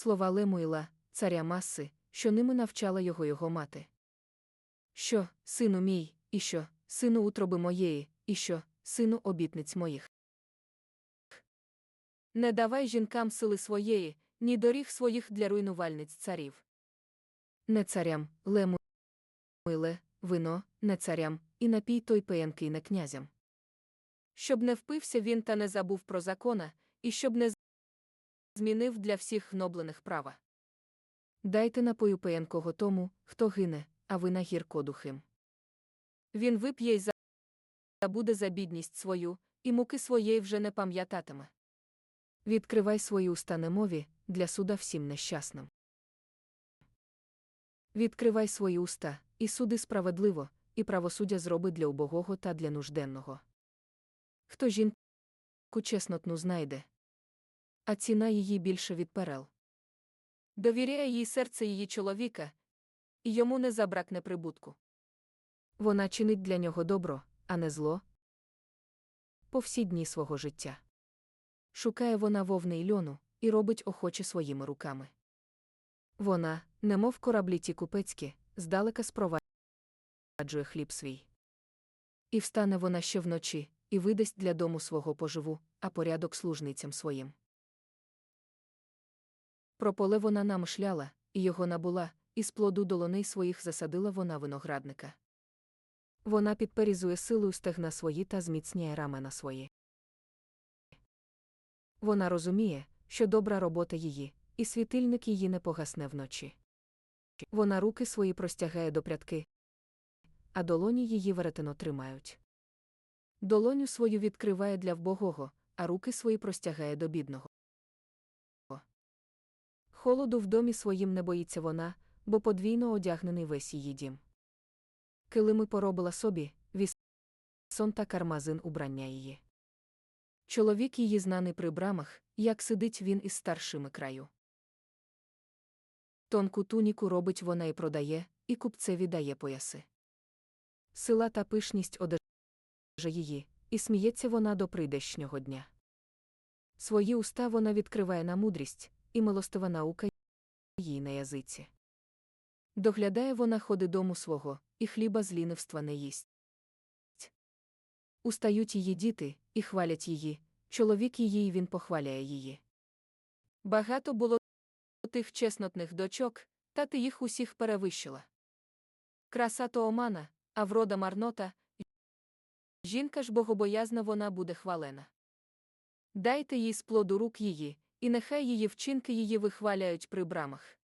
слова Лемуїла, царя маси, що ними навчала його його мати. Що, сину мій, і що, сину утроби моєї, і що, сину обітниць моїх. Не давай жінкам сили своєї, ні доріг своїх для руйнувальниць царів. Не царям, Лемуїле, вино, не царям, і напій той пиянкий не князям. Щоб не впився він та не забув про закона, і щоб не змінив для всіх гноблених права. Дайте напою пиянкого тому, хто гине, а вина гірко духим. Він вип'є й за- забуде за бідність свою, і муки своєї вже не пам'ятатиме. Відкривай свої уста немові, для суда всім нещасним. Відкривай свої уста, і суди справедливо, і правосуддя зроби для убогого та для нужденного. Хто жінку чеснотну знайде, а ціна її більше від перел. Довіряє їй серце її чоловіка, і йому не забракне прибутку. Вона чинить для нього добро, а не зло. По всі дні свого життя. Шукає вона вовни й льону, і робить охоче своїми руками. Вона, немов кораблі ті купецькі, здалека спроваджує хліб свій. І встане вона ще вночі, і видасть для дому свого поживу, а порядок служницям своїм. Про поле вона нам шляла, і його набула, і з плоду долоней своїх засадила вона виноградника. Вона підперізує силою стегна свої та зміцняє рамена свої. Вона розуміє, що добра робота її, і світильник її не погасне вночі. Вона руки свої простягає до прядки, а долоні її веретено тримають. Долоню свою відкриває для вбогого, а руки свої простягає до бідного. Холоду в домі своїм не боїться вона, бо подвійно одягнений весь її дім. Килими поробила собі, вісон та кармазин убрання її. Чоловік її знаний при брамах, як сидить він із старшими краю. Тонку туніку робить вона і продає, і купцеві дає пояси. Сила та пишність одежа її, і сміється вона до прийдешнього дня. Свої уста вона відкриває на мудрість, і милостива наука їй на язиці. Доглядає вона ходи дому свого, і хліба з лінивства не їсть. Устають її діти, і хвалять її, чоловік її і він похваляє її. Багато було тих чеснотних дочок, та ти їх усіх перевищила. Краса то омана, а врода марнота. Жінка ж богобоязна вона буде хвалена. Дайте їй з плоду рук її, і нехай її вчинки її вихваляють при брамах.